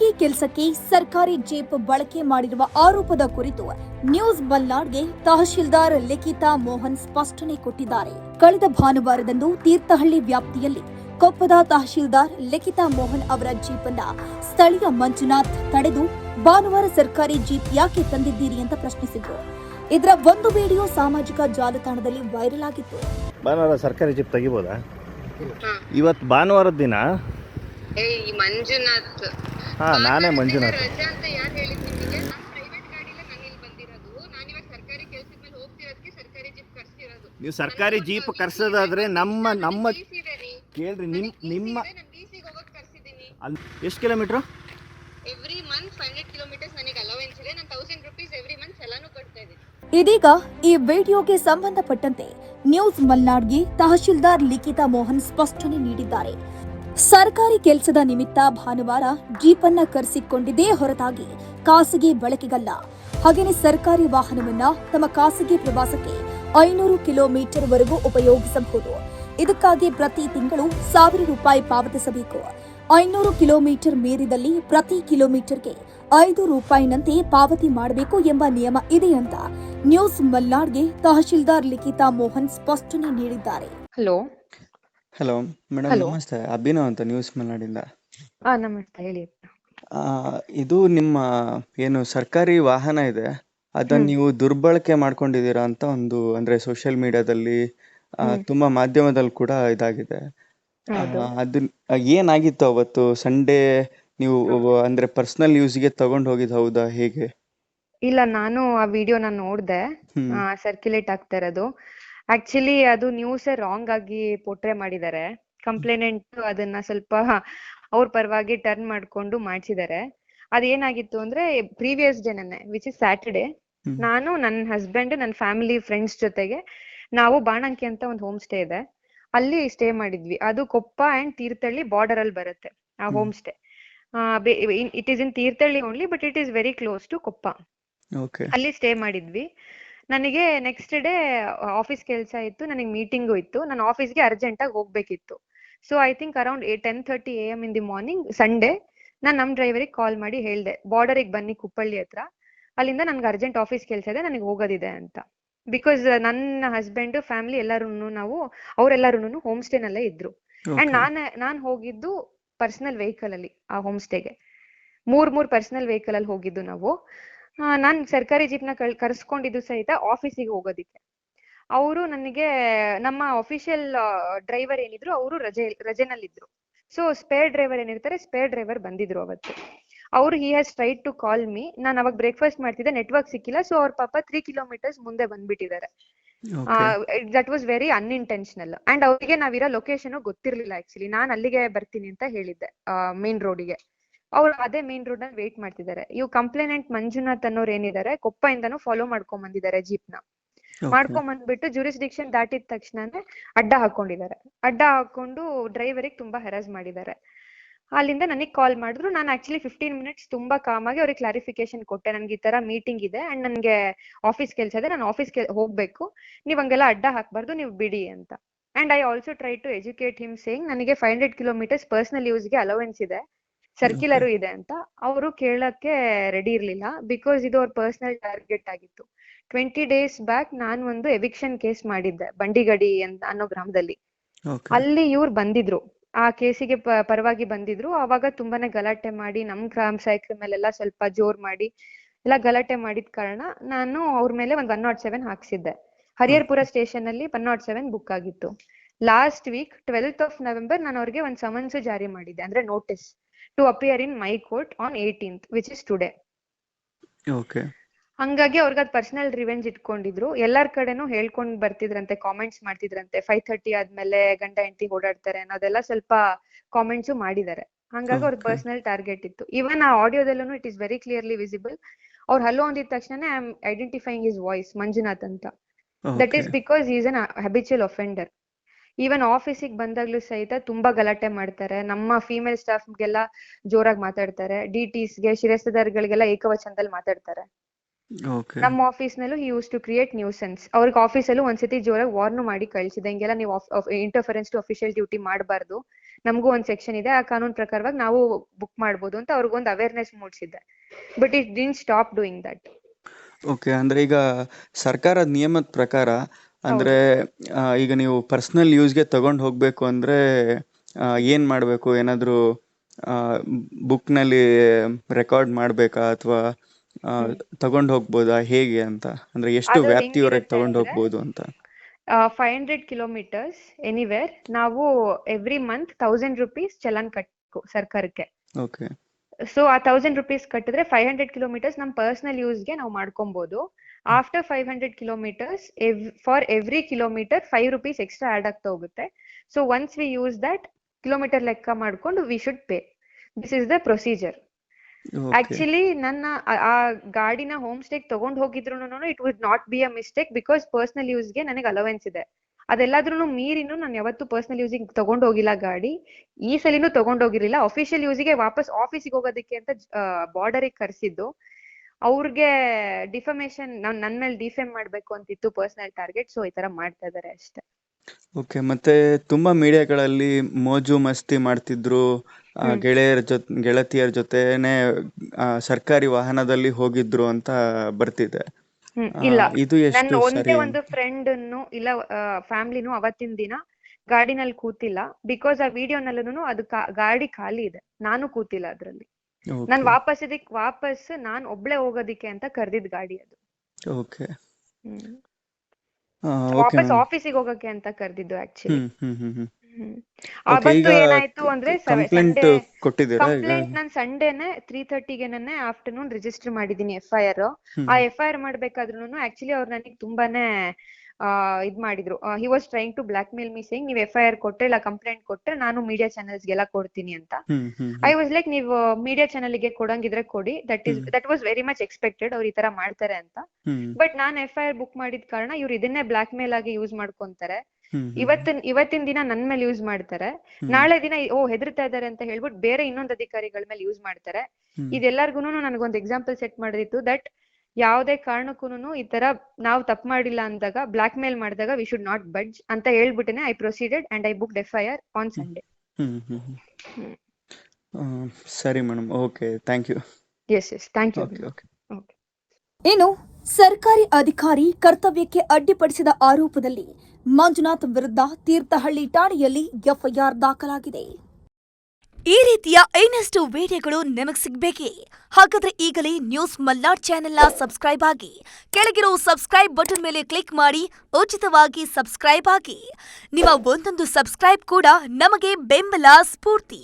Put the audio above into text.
ಖಾಸಗಿ ಕೆಲಸಕ್ಕೆ ಸರ್ಕಾರಿ ಜೀಪ್ ಬಳಕೆ ಮಾಡಿರುವ ಆರೋಪದ ಕುರಿತು ನ್ಯೂಸ್ ಬಲ್ನಾಡ್ಗೆ ತಹಶೀಲ್ದಾರ್ ಲಿಖಿತಾ ಮೋಹನ್ ಸ್ಪಷ್ಟನೆ ಕೊಟ್ಟಿದ್ದಾರೆ. ಕಳೆದ ಭಾನುವಾರದಂದು ತೀರ್ಥಹಳ್ಳಿ ವ್ಯಾಪ್ತಿಯಲ್ಲಿ ಕೊಪ್ಪದ ತಹಶೀಲ್ದಾರ್ ಲಿಖಿತಾ ಮೋಹನ್ ಅವರ ಜೀಪ್ ಅನ್ನ ಸ್ಥಳೀಯ ಮಂಜುನಾಥ್ ತಡೆದು ಭಾನುವಾರ ಸರ್ಕಾರಿ ಜೀಪ್ ಯಾಕೆ ತಂದಿದ್ದೀರಿ ಅಂತ ಪ್ರಶ್ನಿಸಿದ್ರು. ಇದರ ಒಂದು ವಿಡಿಯೋ ಸಾಮಾಜಿಕ ಜಾಲತಾಣದಲ್ಲಿ ವೈರಲ್ ಆಗಿತ್ತು. ಭಾನುವಾರ ಸರ್ಕಾರಿ ಜೀಪ್ ತೆಗಿಬೋದಾ? ಹಾ. ಇವತ್ತು ಭಾನುವಾರದ ದಿನ ಏ ಮಂಜುನಾಥ್. ಹಾಂ ನಾನೇ ಮಂಜುನಾಥ್ ರಜಾ ಅಂತ ಯಾರು ಹೇಳಿದ್ ನಿಮಗೆ? ನಾನು ಪ್ರೈವೇಟ್ ಗಾಡಿಲೇ ನಾನು ಇಲ್ಲಿ ಬಂದಿರೋದು. ನಾನು ಇವಾಗ ಸರ್ಕಾರಿ ಕೆಲ್ಸದ ಮೇಲೆ ಹೋಗ್ತಿರೋದಕ್ಕೆ ಸರ್ಕಾರಿ ಜೀಪ್ ಕರ್ಸಿರೋದು. ನೀವು ಸರ್ಕಾರಿ ಜೀಪ್ ಕರ್ಸೋದಾದ್ರೆ ನಮ್ಮ ನಮ್ಮ ಕೇಳ್ರಿ ನಿಮ್ಮ ನಿಮ್ಮ ನಾನು ಡಿಸಿಗೆ ಹೋಗೋಕೆ ಕರ್ಸಿದ್ದೀನಿ. ಅಲ್ಲಿ ಎಷ್ಟು kilometre? Every month five hundred kilometres ನನಗೆ ಅಲವೆನ್ಸ್ ಇದೆ. ನಾನು ತೌಸಂಡ್ ರುಪೀಸ್ ಎವ್ರಿ ಮಂತ್ ಎಲ್ಲಾನು ಕೊಡ್ತಾ ಇದ್ದೀನಿ. ಇದೀಗ ಈ ವಿಡಿಯೋಗೆ ಸಂಬಂಧಪಟ್ಟಂತೆ ನ್ಯೂಸ್ ಮಲ್ನಾಡ್ಗೆ ತಹಶೀಲ್ದಾರ್ ಲಿಖಿತಾ ಮೋಹನ್ ಸ್ಪಷ್ಟನೆ ನೀಡಿದ್ದಾರೆ. ಸರ್ಕಾರಿ ಕೆಲಸದ ನಿಮಿತ್ತ ಭಾನುವಾರ ಜೀಪನ್ನ ಕರೆಸಿಕೊಂಡಿದ್ದೇ ಹೊರತಾಗಿ ಖಾಸಗಿ ಬಳಕೆಗಲ್ಲ. ಹಾಗೆಯೇ ಸರ್ಕಾರಿ ವಾಹನವನ್ನ ತಮ್ಮ ಖಾಸಗಿ ಪ್ರವಾಸಕ್ಕೆ ಐನೂರು ಕಿಲೋಮೀಟರ್ ವರೆಗೂ ಉಪಯೋಗಿಸಬಹುದು. ಇದಕ್ಕಾಗಿ ಪ್ರತಿ ತಿಂಗಳು ಸಾವಿರ ರೂಪಾಯಿ ಪಾವತಿಸಬೇಕು. ಐನೂರು ಕಿಲೋಮೀಟರ್ ಮೀರಿದಲ್ಲಿ ಪ್ರತಿ ಕಿಲೋಮೀಟರ್ಗೆ ಐದು ರೂಪಾಯಿನಂತೆ ಪಾವತಿ ಮಾಡಬೇಕು ಎಂಬ ನಿಯಮ ಇದೆ ಅಂತ ನ್ಯೂಸ್ ಮಲ್ನಾಡ್ಗೆ ತಹಶೀಲ್ದಾರ್ ಲಿಖಿತಾ ಮೋಹನ್ ಸ್ಪಷ್ಟನೆ ನೀಡಿದ್ದಾರೆ. ಹಲೋ. Hello madam Hello. ನಮಸ್ತೆ. ಅಭಿನವ್ ಅಂತ ನ್ಯೂಸ್ ಮಲ್ನಾಡಿಂದ. ಆ ನಮಸ್ತೆ ಹೇಳಿ. ಆ, ಇದು ನಿಮ್ಮ ಏನು ಸರ್ಕಾರಿ ವಾಹನ ಇದೆ ಅದನ್ನ ಹ್ಮ್. ನೀವು ದುರ್ಬಳಕೆ ಮಾಡ್ಕೊಂಡಿದ್ದೀರಾ ಅಂತ ಒಂದು ಅಂದ್ರೆ ಸೋಷಿಯಲ್ ಮೀಡಿಯಾದಲ್ಲಿ ಹ್ಮ್. ತುಂಬಾ ಮಾಧ್ಯಮದಲ್ಲಿ ಕೂಡ ಇದಾಗಿದೆ. ಆ, ಹೌದು. ಅದು ಏನಾಗಿತ್ತು ಅವತ್ತು? ಸಂಡೇ ನೀವು ಅಂದ್ರೆ ಪರ್ಸನಲ್ ಯೂಸ್ಗೆ ತಗೊಂಡ್ ಹೋಗಿದ್ ಹೌದಾ ಹೇಗೆ? ಇಲ್ಲ ನಾನು ಆ ವಿಡಿಯೋನ ನೋಡ್ದೆ. ಹ್ಮ್. ಸರ್ಕ್ಯುಲೇಟ್ ಆಗ್ತಾ ಇರೋದು. ಆಕ್ಚುಲಿ ಅದು ನ್ಯೂಸ್ ರಾಂಗ್ ಆಗಿ ಪೋಟ್ರೆ ಮಾಡಿದ್ದಾರೆ. ಕಂಪ್ಲೇನೆಂಟ್ ಅದನ್ನ ಸ್ವಲ್ಪ ಅವ್ರ ಪರವಾಗಿ ಟರ್ನ್ ಮಾಡ್ಕೊಂಡು ಮಾಡಿಸಿದ್ದಾರೆ. ಅದೇನಾಗಿತ್ತು ಅಂದ್ರೆ ಪ್ರೀವಿಯಸ್ ಡೇನೇ ವಿಚ್ ಇಸ್ ಸ್ಯಾಟರ್ಡೆ. ನಾನು ನನ್ನ ಹಸ್ಬೆಂಡ್ ನನ್ನ ಫ್ಯಾಮಿಲಿ ಫ್ರೆಂಡ್ಸ್ ಜೊತೆಗೆ ನಾವು ಬಾಣಂಕಿ ಅಂತ ಒಂದು ಹೋಮ್ ಸ್ಟೇ ಇದೆ. ಅಲ್ಲಿ ಸ್ಟೇ ಮಾಡಿದ್ವಿ. ಅದು ಕೊಪ್ಪ ಅಂಡ್ ತೀರ್ಥಹಳ್ಳಿ ಬಾರ್ಡರ್ ಅಲ್ಲಿ ಬರುತ್ತೆ ಆ ಹ್ಮ್. Stay it is in Thirthahalli only but it is very close to Koppa. ಅಲ್ಲಿ ಸ್ಟೇ ಮಾಡಿದ್ವಿ. ನನಗೆ ನೆಕ್ಸ್ಟ್ ಡೇ ಆಫೀಸ್ ಕೆಲಸ ಇತ್ತು ನನಗೆ ಮೀಟಿಂಗು ಇತ್ತು. ನಾನು ಆಫೀಸ್ಗೆ ಅರ್ಜೆಂಟಾಗಿ ಹೋಗ್ಬೇಕಿತ್ತು. So I think around ten thirty A M in the morning Sunday ನಾನು ನಮ್ಮ ಡ್ರೈವರಿಗೆ ಕಾಲ್ ಮಾಡಿ ಹೇಳಿದೆ ಬಾರ್ಡರಿಗೆ ಬನ್ನಿ ಕುಪ್ಪಳ್ಳಿ ಹತ್ರ. ಅಲ್ಲಿಂದ ನನ್ಗೆ ಅರ್ಜೆಂಟ್ ಆಫೀಸ್ ಕೆಲಸ ಇದೆ ನನಗೆ ಹೋಗೋದಿದೆ ಅಂತ. ಬಿಕಾಸ್ ನನ್ನ ಹಸ್ಬೆಂಡ್ ಫ್ಯಾಮಿಲಿ ಎಲ್ಲರೂ ನಾವು ಅವರೆಲ್ಲರೂ ಹೋಮ್ ಸ್ಟೇನಲ್ಲೇ ಇದ್ರು. ಅಂಡ್ ನಾನ್ ನಾನ್ ಹೋಗಿದ್ದು ಪರ್ಸನಲ್ ವೆಹಿಕಲ್ ಅಲ್ಲಿ ಆ ಹೋಮ್ ಸ್ಟೇಗೆ ಮೂರ್ ಮೂರ್ ಪರ್ಸನಲ್ ವೆಹಿಕಲ್ ಅಲ್ಲಿ ಹೋಗಿದ್ದು ನಾವು. ನಾನ್ ಸರ್ಕಾರಿ ಜೀಪ್ನ ಕಳ್ ಕರ್ಸ್ಕೊಂಡಿದ್ದು ಸಹಿತ ಆಫೀಸಿಗೆ ಹೋಗೋದಿಕ್ಕೆ. ಅವರು ನನಗೆ ನಮ್ಮ ಅಫಿಷಿಯಲ್ ಡ್ರೈವರ್ ಏನಿದ್ರು ಅವರು ರಜೆ ರಜೆನಲ್ಲಿದ್ರು. ಸೊ ಸ್ಪೇರ್ ಡ್ರೈವರ್ ಏನಿರ್ತಾರೆ ಸ್ಪೇರ್ ಡ್ರೈವರ್ ಬಂದಿದ್ರು ಅವತ್ತು. ಅವ್ರು he has tried to call me ನಾನು ಅವಾಗ ಬ್ರೇಕ್ಫಾಸ್ಟ್ ಮಾಡ್ತಿದ್ದೆ ನೆಟ್ವರ್ಕ್ ಸಿಕ್ಕಿಲ್ಲ. ಸೊ ಅವ್ರ ಪಾಪ ತ್ರೀ ಕಿಲೋಮೀಟರ್ಸ್ ಮುಂದೆ ಬಂದ್ಬಿಟ್ಟಿದ್ದಾರೆ. That was very unintentional and ಅವರಿಗೆ ನಾವಿರೋ ಲೊಕೇಶನ್ ಗೊತ್ತಿರ್ಲಿಲ್ಲ ಆಕ್ಚುಲಿ ನಾನ್ ಅಲ್ಲಿಗೆ ಬರ್ತೀನಿ ಅಂತ ಹೇಳಿದ್ದೆ ಮೇನ್ ರೋಡಿಗೆ ಅವ್ರು ಅದೇ ಮೇನ್ ರೋಡ್ನಲ್ಲಿ ವೇಟ್ ಮಾಡ್ತಿದ್ದಾರೆ. ಇವ್ ಕಂಪ್ಲೇನೆಂಟ್ ಮಂಜುನಾಥ್ ಅನ್ನೋರ್ ಏನಿದ್ದಾರೆ ಕೊಪ್ಪಯಿಂದನೂ ಫಾಲೋ ಮಾಡ್ಕೊಂಡ್ ಬಂದಿದ್ದಾರೆ ಜೀಪ್ನ. ಮಾಡ್ಕೊಂಡ್ ಬಂದ್ಬಿಟ್ಟು ಜುರಿಸ್ಡಿಕ್ಷನ್ ದಾಟಿದ ತಕ್ಷಣ ಅಡ್ಡ ಹಾಕೊಂಡಿದ್ದಾರೆ. ಅಡ್ಡ ಹಾಕೊಂಡು ಡ್ರೈವರಿಗೆ ತುಂಬಾ ಹೆರಾಸ್ ಮಾಡಿದ್ದಾರೆ. ಅಲ್ಲಿಂದ ನನಗೆ ಕಾಲ್ ಮಾಡಿದ್ರು. ನಾನು ಆಕ್ಚುಲಿ ಫಿಫ್ಟೀನ್ ಮಿನಿಟ್ಸ್ ತುಂಬಾ ಕಾಮ್ ಆಗಿ ಅವ್ರಿಗೆ ಕ್ಲಾರಿಫಿಕೇಶನ್ ಕೊಟ್ಟೆ. ನನ್ಗೆ ಈ ತರ ಮೀಟಿಂಗ್ ಇದೆ ಅಂಡ್ ನನ್ಗೆ ಆಫೀಸ್ ಕೆಲಸ ಇದೆ. ನಾನು ಆಫೀಸ್ ಹೋಗ್ಬೇಕು. ನೀವ್ ಹಂಗೆಲ್ಲ ಅಡ್ಡ ಹಾಕ್ಬಾರ್ದು ನೀವು ಬಿಡಿ ಅಂತ. And I also try to educate him saying ನನಗೆ ಫೈವ್ ಹಂಡ್ರೆಡ್ ಕಿಲೋಮೀಟರ್ಸ್ ಪರ್ಸನಲ್ ಯೂಸ್ಗೆ ಅಲೋವೆನ್ಸ್ ಇದೆ. ಸರ್ಕ್ಯುಲರು ಇದೆ ಅಂತ ಅವರು ಕೇಳಕ್ಕೆ ರೆಡಿ ಇರ್ಲಿಲ್ಲ ಬಿಕಾಸ್ ಇದು ಅವ್ರ ಪರ್ಸನಲ್ ಟಾರ್ಗೆಟ್ ಆಗಿತ್ತು. ಟ್ವೆಂಟಿ ಡೇಸ್ ಬ್ಯಾಕ್ ನಾನು ಒಂದು ಎವಿಕ್ಷನ್ ಕೇಸ್ ಮಾಡಿದ್ದೆ ಬಂಡಿಗಡಿ ಅಂತ ಅನ್ನೋ ಗ್ರಾಮದಲ್ಲಿ. ಅಲ್ಲಿ ಇವ್ರು ಬಂದಿದ್ರು. ಆ ಕೇಸಿಗೆ ಪರವಾಗಿ ಬಂದಿದ್ರು. ಅವಾಗ ತುಂಬಾನೇ ಗಲಾಟೆ ಮಾಡಿ ನಮ್ ಗ್ರಾಮ ಸೈಕಲ್ ಮೇಲೆಲ್ಲ ಸ್ವಲ್ಪ ಜೋರ್ ಮಾಡಿ ಎಲ್ಲ ಗಲಾಟೆ ಮಾಡಿದ ಕಾರಣ ನಾನು ಅವ್ರ ಮೇಲೆ ಒಂದ್ ಒನ್ ನಾಟ್ ಸೆವೆನ್ ಹಾಕ್ಸಿದ್ದೆ. ಹರಿಹರ್ಪುರ ಸ್ಟೇಷನ್ ಅಲ್ಲಿ ಒನ್ ನಾಟ್ ಸೆವೆನ್ ಬುಕ್ ಆಗಿತ್ತು. Last week twelfth of November ನಾನು ಅವ್ರಿಗೆ ಒಂದ್ ಸಮನ್ಸ್ ಜಾರಿ ಮಾಡಿದ್ದೆ. ಅಂದ್ರೆ notice to appear in my court on eighteenth which is today okay ಹಂಗಾಗಿ ಅವ್ರಿಗೆ ಅದು ಪರ್ಸನಲ್ ರಿವೆಂಜ್ ಇಟ್ಕೊಂಡಿದ್ರು. ಎಲ್ಲಾರ್ ಕಡೆನೂ ಹೇಳ್ಕೊಂಡ್ ಬರ್ತಿದ್ರಂತೆ ಕಾಮೆಂಟ್ಸ್ ಮಾಡ್ತಿದ್ರಂತೆ. ಫೈವ್ ಥರ್ಟಿ ಆದ್ಮೇಲೆ ಗಂಡ ಹೆಂಡತಿ ಓಡಾಡ್ತಾರೆ ಅನ್ನೋದೆಲ್ಲ ಸ್ವಲ್ಪ ಕಾಮೆಂಟ್ಸ್ ಮಾಡಿದ್ದಾರೆ. ಹಂಗಾಗಿ ಅವ್ರ. ಪರ್ಸನಲ್ ಟಾರ್ಗೆಟ್ ಇತ್ತು. ಇವನ್ ಆ ಆಡಿಯೋದಲ್ಲೂ it is very clearly visible ಅವ್ರು ಹಲೋ ಅಂದಿದ ತಕ್ಷಣ I am identifying is voice Manjunath ಅಂತ. That is because is an habitual offender even ಆಫೀಸಿಗೆ ಬಂದಾಗ್ಲೂ ಸಹಿತ ತುಂಬಾ ಗಲಾಟೆ ಮಾಡ್ತಾರೆ. ನಮ್ಮ ಫೀಮೇಲ್ ಸ್ಟಾಫ್ಗೆಲ್ಲ ಜೋರಾಗಿ ಮಾತಾಡ್ತಾರೆ. ಡಿ ಟಿಸ್ಗೆ ಶಿರಸ್ತದಾರ್ಗಳಿಗೆಲ್ಲ ಏಕವಚನದಲ್ಲಿ ಮಾತಾಡ್ತಾರೆ. ನಮ್ಮ ಆಫೀಸ್ ನಲ್ಲೂ ಯೂಸ್ ಟು ಕ್ರಿಯೇಟ್ ನ್ಯೂಸೆನ್ಸ್ ಅವ್ರಿಗೆ ಆಫೀಸ್ ಅಲ್ಲೂ ಒಂದ್ಸತಿ ಜೋರಾಗಿ ವಾರ್ನು ಮಾಡಿ ಕಳ್ಸಿದೆ ಹಿಂಗೆಲ್ಲ ನೀವು ಇಂಟರ್ಫರೆನ್ಸ್ ಟು ಅಫಿಷಿಯಲ್ ಡ್ಯೂಟಿ ಮಾಡಬಾರ್ದು. ನಮಗೂ ಒಂದ್ ಸೆಕ್ಷನ್ ಇದೆ. ಆ ಕಾನೂನು ಪ್ರಕಾರವಾಗಿ ನಾವು ಬುಕ್ ಮಾಡಬಹುದು ಅಂತ ಅವ್ರಿಗೊಂದು awareness ಮೂಡಿಸಿದ್ದೆ. But it didn't stop doing that okay ಅಂದ್ರೆ ಈಗ ಸರ್ಕಾರದ ನಿಯಮದ ಪ್ರಕಾರ ಅಂದ್ರೆ ಈಗ ನೀವು ಪರ್ಸನಲ್ ಯೂಸ್ಗೆ ತಗೊಂಡು ಹೋಗ್ಬೇಕು ಅಂದ್ರೆ ಆ, ಏನ್ ಮಾಡ್ಬೇಕು? ಬುಕ್ನಲ್ಲಿ ರೆಕಾರ್ಡ್ ಮಾಡ್ಬೇಕಾ ಅಥವಾ ತಗೊಂಡು ಹೋಗ್ಬೋದಾ? ಹೇಗೆ ಅಂತ? ಅಂದ್ರೆ ಎಷ್ಟು ವ್ಯಾಪ್ತಿಯವರೆಗೆ ತಗೊಂಡು ಅಂದ್ರೆ- ಹೋಗ್ಬೋದು ಅಂತ? ಫೈವ್ ಹಂಡ್ರೆಡ್ ಕಿಲೋಮೀಟರ್ಸ್ ಎನಿವೇರ್ ನಾವು every month thousand rupees challan ಕಟ್ಬೇಕು ಸರ್ಕಾರಕ್ಕೆ. ಓಕೆ ಸೊ ಆ ಥೌಸಂಡ್ ರುಪೀಸ್ ಕಟ್ಟಿದ್ರೆ ಫೈವ್ ಹಂಡ್ರೆಡ್ ಕಿಲೋಮೀಟರ್ಸ್ ನಮ್ಮ ಪರ್ಸನಲ್ ಯೂಸ್ಗೆ ನಾವು ಮಾಡ್ಕೊಬಹುದು after five hundred kilometres for every kilometre five rupees extra add ಆಗ್ತಾ ಹೋಗುತ್ತೆ. So once we use that kilometre ಲೆಕ್ಕ ಮಾಡ್ಕೊಂಡು we should pay this is the procedure actually ನನ್ನ ಆ- ಆ ಗಾಡಿನ ಹೋಮ್ ಸ್ಟೇಕ್ ತಗೊಂಡ್ ಹೋಗಿದ್ರು it would not be a mistake because personal ಯೂಸ್ಗೆ ನನಗೆ ಅಲವೆನ್ಸ್ ಇದೆ. ಅದೆಲ್ಲಾದ್ರೂ ಮೀರಿನೂ ನಾನು ಯಾವತ್ತೂ ಪರ್ಸನಲ್ ಯೂಸಿಗೆ ತಗೊಂಡ್ ಹೋಗಿಲ್ಲ ಗಾಡಿ. ಈ ಸಲಿನೂ ತಗೊಂಡ್ ಹೋಗಿರ್ಲಿಲ್ಲ ಅಫಿಷಿಯಲ್ ಯೂಸಿಗೆ ವಾಪಸ್ ಆಫೀಸಿಗೆ ಹೋಗೋದಕ್ಕೆ ಅಂತ ಬಾರ್ಡರಿಗೆ ಕರ್ಸಿದ್ದು. ಅವ್ರಿಗೆ ಡಿಫಮೇಶನ್ ನಾನ್ ನನ್ನ ಮೇಲೆ ಡಿಫೇಮ್ ಮಾಡ್ಬೇಕು ಅಂತಿತ್ತು ಪರ್ಸನಲ್ ಟಾರ್ಗೆಟ್ ಸೊ ಈ ತರ ಮಾಡ್ತಾ ಇದಾರೆ ಅಷ್ಟೇ. ಓಕೆ ಮತ್ತೆ ತುಂಬಾ ಮೀಡಿಯಾಗಳಲ್ಲಿ ಮೋಜು ಮಸ್ತಿ ಮಾಡ್ತಿದ್ರು ಗೆಳೆಯರ ಜೊತೆ ಗೆಳತಿಯರ ಜೊತೆನೆ ಸರ್ಕಾರಿ ವಾಹನದಲ್ಲಿ ಹೋಗಿದ್ರು ಅಂತ ಬರ್ತಿದೆ. ಇಲ್ಲ. ನನ್ನ ಒಂದೇ ಒಂದು ಫ್ರೆಂಡ್ ಇಲ್ಲ ಫ್ಯಾಮಿಲಿನೂ ಅವತ್ತಿನ ದಿನ ಗಾಡಿನಲ್ಲಿ ಕೂತಿಲ್ಲ. ಬಿಕಾಸ್ ಆ ವಿಡಿಯೋನಲ್ಲೂ ಅದು ಗಾಡಿ ಖಾಲಿ ಇದೆ. ನಾನು ಕೂತಿಲ್ಲ ಅದ್ರಲ್ಲಿ. ನಾನ್ ವಾಪಸ್ ಇದಕ್ ವಾಪಸ್ ನಾನ್ ಒಬ್ಳೆ ಹೋಗೋದಿಕ್ಕೆ ಅಂತ ಕರ್ದಿದ್ ಗಾಡಿ ಅದು. ಓಕೆ ಹ್ಮ್. ಓಕೆ ವಾಪಸ್ ಆಫೀಸಿಗೆ ಹೋಗಕ್ಕೆ ಅಂತ ಕರೆದಿದ್ದು ಆಕ್ಚುಲಿ ಈಗ ಅವತ್ತು ಏನಾಯ್ತು ಅಂದ್ರೆ ಕಂಪ್ಲೇಂಟ್ ಕೊಟ್ಟಿದ್ದೀರಾ ಈಗ? ಕಂಪ್ಲೇಂಟ್ ನಾನ್ ಸಂಡೇನೆ ತ್ರೀ ತರ್ಟಿಗೆ ನೆನ್ನೆ ಆಫ್ಟರ್ನೂನ್ ರಿಜಿಸ್ಟರ್ ಮಾಡಿದೀನಿ ಎಫ್ ಐ ಆರ್ ಹ್ಮ್. ಆ ಎಫ್ ಐ ಆರ್ ಮಾಡ್ಬೇಕಾದ್ರೂ ಆಕ್ಚುಲಿ ಅವ್ರು ನನಗೆ ತುಂಬಾನೇ ಆ ಇದ್ ಮಾಡಿದ್ರು. He was trying to blackmail me saying ನೀವು ಎಫ್ ಐ ಆರ್ ಕೊಟ್ರೆ ಇಲ್ಲ ಕಂಪ್ಲೇಂಟ್ ಕೊಟ್ರೆ ನಾನು ಮೀಡಿಯಾ ಗೆಲ್ಲ ಕೊಡ್ತೀನಿ ಅಂತ. Hmm hmm I was like ನೀವು ಮೀಡಿಯಾ ಗೆ ಕೊಡಂಗಿದ್ರೆ ಕೊಡಿ. That is hmm. That was very much expected ಅವ್ರು ಈ ತರ ಮಾಡ್ತಾರೆ ಅಂತ. Hmm. But non F I R book ಮಾಡಿದ ಕಾರಣ ಇವ್ರು ಇದನ್ನೇ ಬ್ಲಾಕ್ ಮೇಲ್ ಆಗಿ ಯೂಸ್ ಮಾಡ್ಕೊಂತಾರೆ. ಇವತ್ತಿನ ಇವತ್ತಿನ ದಿನ ನನ್ ಮೇಲೆ ಯೂಸ್ ಮಾಡ್ತಾರೆ. ನಾಳೆ ದಿನ ಓ ಹೆದರ್ತಾ ಇದಾರೆ ಅಂತ ಹೇಳ್ಬಿಟ್ಟು ಬೇರೆ ಇನ್ನೊಂದ್ ಅಧಿಕಾರಿಗಳ ಮೇಲೆ ಯೂಸ್ ಮಾಡ್ತಾರೆ. ಇದೆಲ್ಲರಿಗೂ ನನಗೊಂದು ಎಕ್ಸಾಂಪಲ್ ಸೆಟ್ ಮಾಡಿದಿತ್ತು ದಟ್ ಯಾವುದೇ ಕಾರಣಕ್ಕೂನು ಈ ತರ ನಾವು ತಪ್ಪು ಮಾಡಿಲ್ಲ ಅಂದಾಗ ಬ್ಲಾಕ್ ಮೇಲ್ ಮಾಡಿದಾಗ ವಿ ಶುಡ್ ನಾಟ್ ಬಡ್ಜ್ ಅಂತ ಹೇಳ್ಬಿಟ್ಟೆ I proceeded and I book F I R on Sunday hmm hmm hmm hmm. ಸರಿ madam okay thank you yes yes thank you ಏನು ಸರ್ಕಾರಿ ಅಧಿಕಾರಿ ಕರ್ತವ್ಯಕ್ಕೆ ಅಡ್ಡಿಪಡಿಸಿದ ಆರೋಪದಲ್ಲಿ ಮಂಜುನಾಥ್ ವಿರುದ್ಧ ತೀರ್ಥಹಳ್ಳಿ ಠಾಣೆಯಲ್ಲಿ ಎಫ್ಐಆರ್ ದಾಖಲಾಗಿದೆ. ಈ ರೀತಿಯ ಇನ್ನಷ್ಟು ವಿಡಿಯೋಗಳು ನಿಮಗೆ ಸಿಗಬೇಕೇ? ಹಾಗಾದ್ರೆ ಈಗಲೇ ನ್ಯೂಸ್ ಮಲ್ನಾಡ್ ಚಾನೆಲ್ನ ಸಬ್ಸ್ಕ್ರೈಬ್ ಆಗಿ, ಕೆಳಗಿರೋ ಸಬ್ಸ್ಕ್ರೈಬ್ ಬಟನ್ ಮೇಲೆ ಕ್ಲಿಕ್ ಮಾಡಿ, ಉಚಿತವಾಗಿ ಸಬ್ಸ್ಕ್ರೈಬ್ ಆಗಿ. ನಿಮ್ಮ ಒಂದೊಂದು ಸಬ್ಸ್ಕ್ರೈಬ್ ಕೂಡ ನಮಗೆ ಬೆಂಬಲ, ಸ್ಫೂರ್ತಿ.